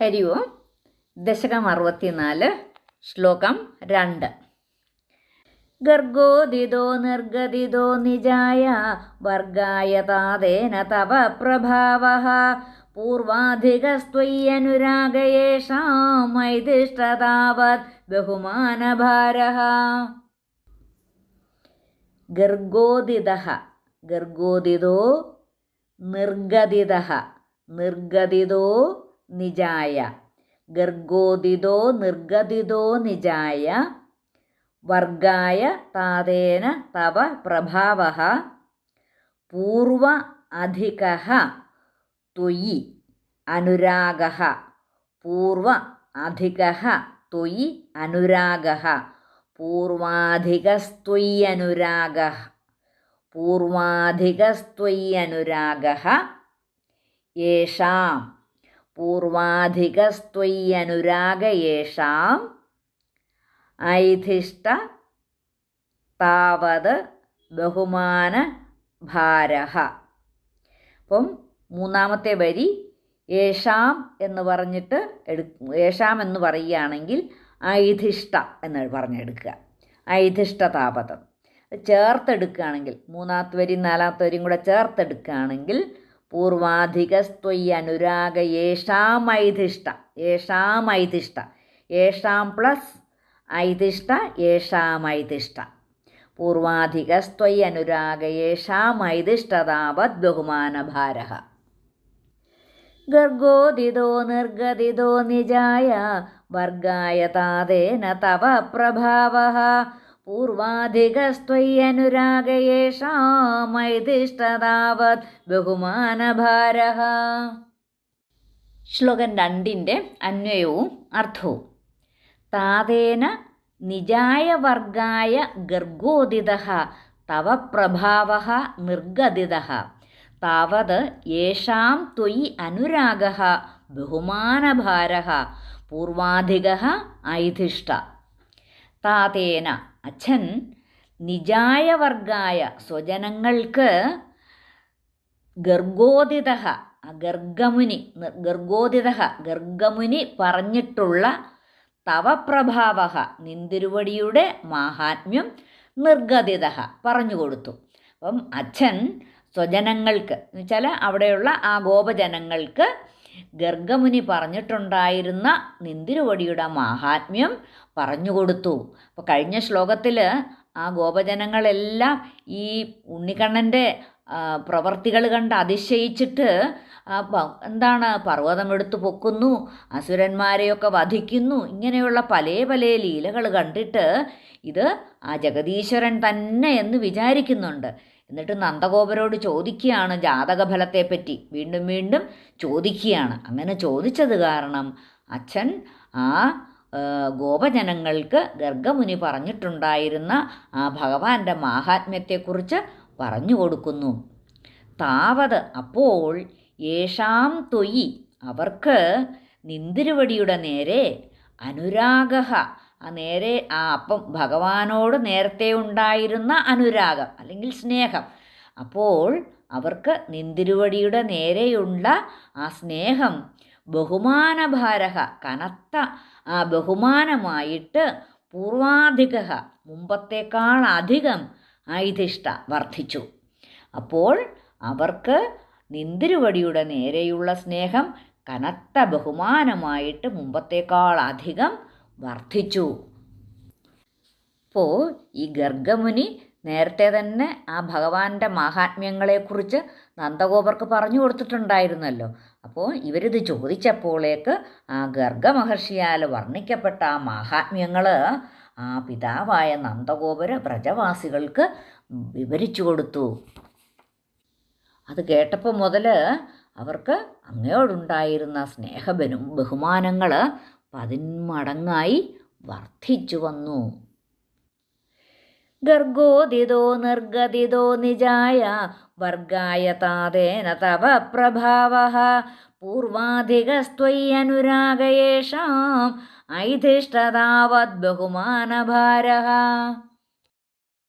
ഹരി ഓം. ദശകം അറുപത്തിനാല് ശ്ലോകം രണ്ട്. ഗർഗോദിതോ നിർഗതിതോ നിജായ വർഗായ താതേന തവ പ്രഭാവ. പൂർവാധികസ്ത്വയ്യനുരാഗയേഷാമൈതിഷ്ടതാവത് ബഹുമാനഭാര. ഗർഗോദിത ഗർഗോദിതോ നിർഗതിത നിർഗദിതോ നിജായ. ഗർഗോദിതോ നിർഗതിതോ നിജായ. വർഗായ താതേന തവ പ്രഭാവ. പൂർവ അധിക ത്വയി അനുരാഗ. പൂർവ അധിക ത്വയി അനുരാഗ. പൂർവാധികസ്ത്വയ്യനുരാഗ പൂർവാധികസ്ത്വയ്യനുരാഗ യേഷാം പൂർവാധികസ്ത്വയ്യനുരാഗ യേഷാം ഐധിഷ്ട താവത് ബഹുമാന ഭാരഹ. അപ്പം മൂന്നാമത്തെ വരി യേഷാം എന്ന് പറഞ്ഞിട്ട് എടു യേഷാം എന്ന് പറയുകയാണെങ്കിൽ ഐധിഷ്ട എന്ന് പറഞ്ഞെടുക്കുക. ഐധിഷ്ട താപതം. ചേർത്തെടുക്കുകയാണെങ്കിൽ മൂന്നാമത്തെ വരി നാലാമത്തെ വരിയും കൂടെ ചേർത്തെടുക്കുകയാണെങ്കിൽ പൂർവാധികസ്ത്വയ് അനുരാഗ യേഷാം ഐധിഷ്ട യേഷാം ഐധിഷ്ട യേഷാം പ്ലസ് ഐതിഷ്ട യേഷാമൈതിഷ്ട പൂർവാധികസ്ത്വയ് അനുരാഗ യേഷാമൈതിഷ്ടതാവത് ബഹുമാനഭാര ഗർഗോദിതോ നിർഗതിതോ നിജായ വർഗായ താതേന തവ പ്രഭാവ പൂർവാധികസ്ത്വയ്യനുരാഗ യേഷാമൈതിഷ്ടതാവത് ബഹുമാനഭാര ശ്ലോകം രണ്ടിന്റെ അന്വയവും അർത്ഥവും. താതേന നിജായ വർഗായ ഗർഗോദിത തവ പ്രഭാവ നിർഗതിത താവത് യേഷാം ത്വയി അനുരാഗ ബഹുമാനഭാര പൂർവാധിക ഐധിഷ്ട താതേന അച്ഛൻ നിജായ വർഗായ സ്വജനങ്ങൾക്ക് ഗർഗോദിത ഗർഗമുനി ഗർഗോദിത ഗർഗമുനി പറഞ്ഞിട്ടുള്ള തവപ്രഭാവ നിന്തിരുവടിയുടെ മാഹാത്മ്യം നിർഗതിത പറഞ്ഞു കൊടുത്തു അപ്പം അച്ഛൻ സ്വജനങ്ങൾക്ക് എന്ന് വെച്ചാൽ അവിടെയുള്ള ആ ഗോപജനങ്ങൾക്ക് ഗർഗമുനി പറഞ്ഞിട്ടുണ്ടായിരുന്ന നിന്തിരുവടിയുടെ മാഹാത്മ്യം പറഞ്ഞുകൊടുത്തു. അപ്പോൾ കഴിഞ്ഞ ശ്ലോകത്തിൽ ആ ഗോപജനങ്ങളെല്ലാം ഈ ഉണ്ണിക്കണ്ണന്റെ പ്രവർത്തികൾ കണ്ട് അതിശയിച്ചിട്ട് എന്താണ് പർവതമെടുത്ത് പൊക്കുന്നു അസുരന്മാരെയൊക്കെ വധിക്കുന്നു ഇങ്ങനെയുള്ള പല പല ലീലകൾ കണ്ടിട്ട് ഇത് ആ ജഗദീശ്വരൻ തന്നെ എന്ന് വിചാരിക്കുന്നുണ്ട്. എന്നിട്ട് നന്ദഗോപരോട് ചോദിക്കുകയാണ് ജാതകഫലത്തെപ്പറ്റി. വീണ്ടും വീണ്ടും ചോദിക്കുകയാണ്. അങ്ങനെ ചോദിച്ചത് കാരണം അച്ഛൻ ആ ഗോപജനങ്ങൾക്ക് ഗർഗമുനി പറഞ്ഞിട്ടുണ്ടായിരുന്ന ആ ഭഗവാന്റെ മാഹാത്മ്യത്തെക്കുറിച്ച് പറഞ്ഞു കൊടുക്കുന്നു. താവത് അപ്പോൾ യേഷാം തൊയ്യി അവർക്ക് നിന്തിരുവടിയുടെ നേരെ അനുരാഗ ആ നേരെ ആ അപ്പം ഭഗവാനോട് നേരത്തെ ഉണ്ടായിരുന്ന അനുരാഗം അല്ലെങ്കിൽ സ്നേഹം. അപ്പോൾ അവർക്ക് നിന്തിരുവടിയുടെ നേരെയുള്ള ആ സ്നേഹം ബഹുമാനഭാരഹ കനത്ത ആ ബഹുമാനമായിട്ട് പൂർവാധിക മുമ്പത്തേക്കാൾ അധികം ആയുധിഷ്ഠ വർദ്ധിച്ചു. അപ്പോൾ അവർക്ക് നിന്തിരുവടിയുടെ നേരെയുള്ള സ്നേഹം കനത്ത ബഹുമാനമായിട്ട് മുമ്പത്തേക്കാൾ അധികം വർദ്ധിച്ചു. അപ്പോൾ ഈ ഗർഗമുനി നേരത്തെ തന്നെ ആ ഭഗവാന്റെ മാഹാത്മ്യങ്ങളെക്കുറിച്ച് നന്ദഗോപർക്ക് പറഞ്ഞു കൊടുത്തിട്ടുണ്ടായിരുന്നല്ലോ. അപ്പോൾ ഇവരിത് ചോദിച്ചപ്പോഴേക്ക് ആ ഗർഗമഹർഷിയാൽ വർണിക്കപ്പെട്ട ആ മാഹാത്മ്യങ്ങൾ ആ പിതാവായ നന്ദഗോപുര വ്രജവാസികൾക്ക് വിവരിച്ചു കൊടുത്തു. അത് കേട്ടപ്പോൾ മുതൽ അവർക്ക് അങ്ങയോടുണ്ടായിരുന്ന സ്നേഹബനും ബഹുമാനങ്ങൾ പതിന്മടങ്ങായി വർദ്ധിച്ചു വന്നു. ഗർഗോദിതോ നിർഗതിതോ നിജായ വർഗായ താതേന തവ പ്രഭാവ പൂർവാധികസ്ത്വയ്യനുരാഗയേഷാം ഐധിഷ്ഠതാവത് ബഹുമാനഭാര